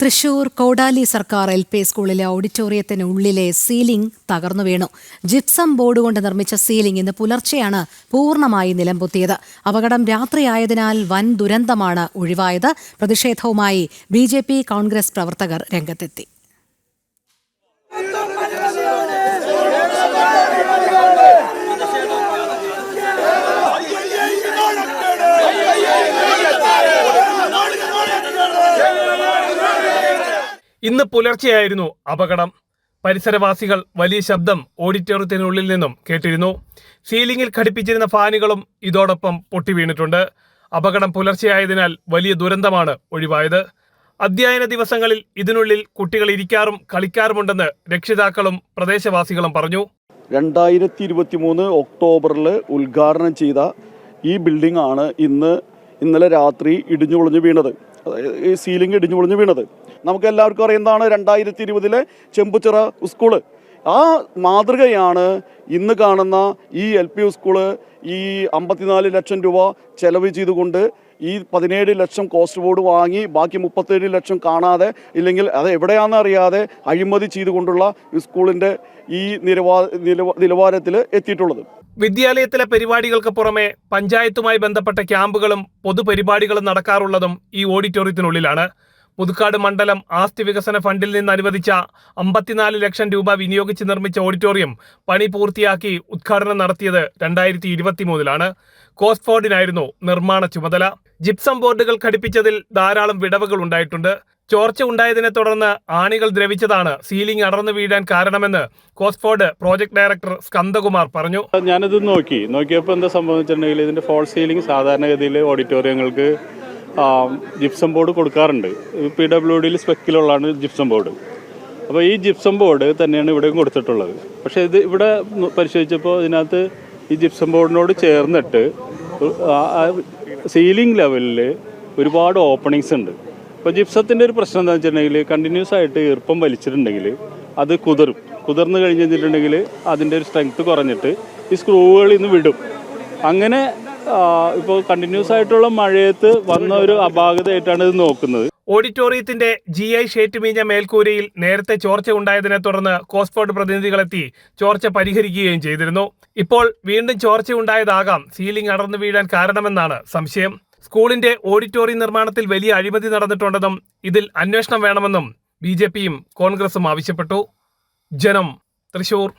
തൃശൂർ കോടാലി സർക്കാർ L P സ്കൂളിലെ ഓഡിറ്റോറിയത്തിന് ഉള്ളിലെ സീലിംഗ് തകർന്നു വീണു. ജിപ്സം ബോർഡ് കൊണ്ട് നിർമ്മിച്ച സീലിംഗ് ഇന്ന് പുലർച്ചെയാണ് പൂർണമായി നിലംപൊത്തിയത്. അപകടം രാത്രിയായതിനാൽ വൻ ദുരന്തമാണ് ഒഴിവായത്. പ്രതിഷേധവുമായി ബി ജെ പി കോൺഗ്രസ് പ്രവർത്തകർ രംഗത്തെത്തി. ഇന്ന് പുലർച്ചെയായിരുന്നു അപകടം. പരിസരവാസികൾ വലിയ ശബ്ദം ഓഡിറ്റോറിയത്തിനുള്ളിൽ നിന്നും കേട്ടിരുന്നു. സീലിംഗിൽ ഘടിപ്പിച്ചിരുന്ന ഫാനുകളും ഇതോടൊപ്പം പൊട്ടിവീണിട്ടുണ്ട്. അപകടം പുലർച്ചെയായതിനാൽ വലിയ ദുരന്തമാണ് ഒഴിവായത്. അധ്യയന ദിവസങ്ങളിൽ ഇതിനുള്ളിൽ കുട്ടികൾ ഇരിക്കാറും കളിക്കാറുമുണ്ടെന്ന് രക്ഷിതാക്കളും പ്രദേശവാസികളും പറഞ്ഞു. രണ്ടായിരത്തി ഇരുപത്തി മൂന്ന് ഒക്ടോബറിൽ ഉദ്ഘാടനം ചെയ്ത ഈ ബിൽഡിംഗ് ആണ് ഇന്ന് ഇന്നലെ രാത്രി ഇടിഞ്ഞു പൊളിഞ്ഞു വീണത്. അതായത് ഈ സീലിംഗ് ഇടിഞ്ഞു പൊളിഞ്ഞു വീണത്. നമുക്ക് എല്ലാവർക്കും അറിയുന്നതാണ് രണ്ടായിരത്തി ഇരുപതിലെ ചെമ്പുച്ചിറ സ്കൂൾ ആ മാതൃകയാണ് ഇന്ന് കാണുന്ന ഈ എൽ പി സ്കൂൾ ഈ അമ്പത്തിനാല് ലക്ഷം രൂപ ചെലവ് ചെയ്തുകൊണ്ട് ഈ പതിനേഴ് ലക്ഷം കോസ്റ്റ് ബോർഡ് വാങ്ങി ബാക്കി മുപ്പത്തേഴ് ലക്ഷം കാണാതെ ഇല്ലെങ്കിൽ അത് എവിടെയാണെന്ന് അറിയാതെ അഴിമതി ചെയ്തുകൊണ്ടുള്ള സ്കൂളിന്റെ ഈ നിലവാ നിലവാരത്തിൽ എത്തിയിട്ടുള്ളത്. വിദ്യാലയത്തിലെ പരിപാടികൾക്ക് പുറമെ പഞ്ചായത്തുമായി ബന്ധപ്പെട്ട ക്യാമ്പുകളും പൊതുപരിപാടികളും നടക്കാറുള്ളതും ഈ ഓഡിറ്റോറിയത്തിനുള്ളിലാണ്. പുതുക്കാട് മണ്ഡലം ആസ്തി വികസന ഫണ്ടിൽ നിന്ന് അനുവദിച്ച അമ്പത്തിനാല് ലക്ഷം രൂപ വിനിയോഗിച്ച് നിർമ്മിച്ച ഓഡിറ്റോറിയം പണി പൂർത്തിയാക്കി ഉദ്ഘാടനം നടത്തിയത് രണ്ടായിരത്തി ഇരുപത്തി മൂന്നിലാണ് കോസ്ഫോർഡിനായിരുന്നു നിർമ്മാണ ചുമതല. ജിപ്സം ബോർഡുകൾ ഘടിപ്പിച്ചതിൽ ധാരാളം വിടവുകൾ ഉണ്ടായിട്ടുണ്ട്. ചോർച്ച ഉണ്ടായതിനെ തുടർന്ന് ആണികൾ ദ്രവിച്ചതാണ് സീലിംഗ് അടർന്നു വീഴാൻ കാരണമെന്ന് കോസ്ഫോർഡ് പ്രോജക്ട് ഡയറക്ടർ സ്കന്ദകുമാർ പറഞ്ഞു. ഞാനിത് നോക്കി. നോക്കിയപ്പോൾ എന്താ സംഭവിച്ചിട്ടുണ്ടെങ്കിൽ ഇതിന്റെ ഫോൾ സീലിംഗ് സാധാരണഗതിയിൽ ഓഡിറ്റോറിയങ്ങൾക്ക് ജിപ്സം ബോർഡ് കൊടുക്കാറുണ്ട്. പി ഡബ്ല്യു ഡിയിൽ സ്പെക്കിലുള്ളതാണ് ജിപ്സം ബോർഡ് അപ്പോൾ ഈ ജിപ്സം ബോർഡ് തന്നെയാണ് ഇവിടെയും കൊടുത്തിട്ടുള്ളത്. പക്ഷേ ഇത് ഇവിടെ പരിശോധിച്ചപ്പോൾ ഇതിനകത്ത് ഈ ജിപ്സം ബോർഡിനോട് ചേർന്നിട്ട് സീലിംഗ് ലെവലിൽ ഒരുപാട് ഓപ്പണിങ്സ് ഉണ്ട്. അപ്പോൾ ജിപ്സത്തിന്റെ ഒരു പ്രശ്നം എന്താ വെച്ചിട്ടുണ്ടെങ്കിൽ കണ്ടിന്യൂസ് ആയിട്ട് ഈർപ്പം വലിച്ചിട്ടുണ്ടെങ്കിൽ അത് കുതിരും. കുതിർന്ന് കഴിഞ്ഞ് കഴിഞ്ഞിട്ടുണ്ടെങ്കിൽ അതിന്റെ ഒരു സ്ട്രെങ്ത് കുറഞ്ഞിട്ട് ഈ സ്ക്രൂകളിൽ നിന്ന് വിടും. അങ്ങനെ ഇപ്പോൾ കണ്ടിന്യൂസ് ആയിട്ടുള്ള മഴയത്ത് വന്ന ഒരു അപാകതയായിട്ടാണ് ഇത് നോക്കുന്നത്. ഓഡിറ്റോറിയത്തിന്റെ ജി ഐ ഷേറ്റ് മീഞ്ഞ മേൽക്കൂരയിൽ നേരത്തെ ചോർച്ച ഉണ്ടായതിനെ തുടർന്ന് കോസ്ഫോർഡ് പ്രതിനിധികളെത്തി ചോർച്ച പരിഹരിക്കുകയും ചെയ്തിരുന്നു. ഇപ്പോൾ വീണ്ടും ചോർച്ച ഉണ്ടായതാകാം. സീലിംഗ് അടർന്നു വീഴാൻ കാരണമെന്നാണ് സംശയം. സ്കൂളിന്റെ ഓഡിറ്റോറിയം നിർമ്മാണത്തിൽ വലിയ അഴിമതി നടന്നിട്ടുണ്ടെന്നും ഇതിൽ അന്വേഷണം വേണമെന്നും ബി കോൺഗ്രസും ആവശ്യപ്പെട്ടു. ജനം തൃശൂർ.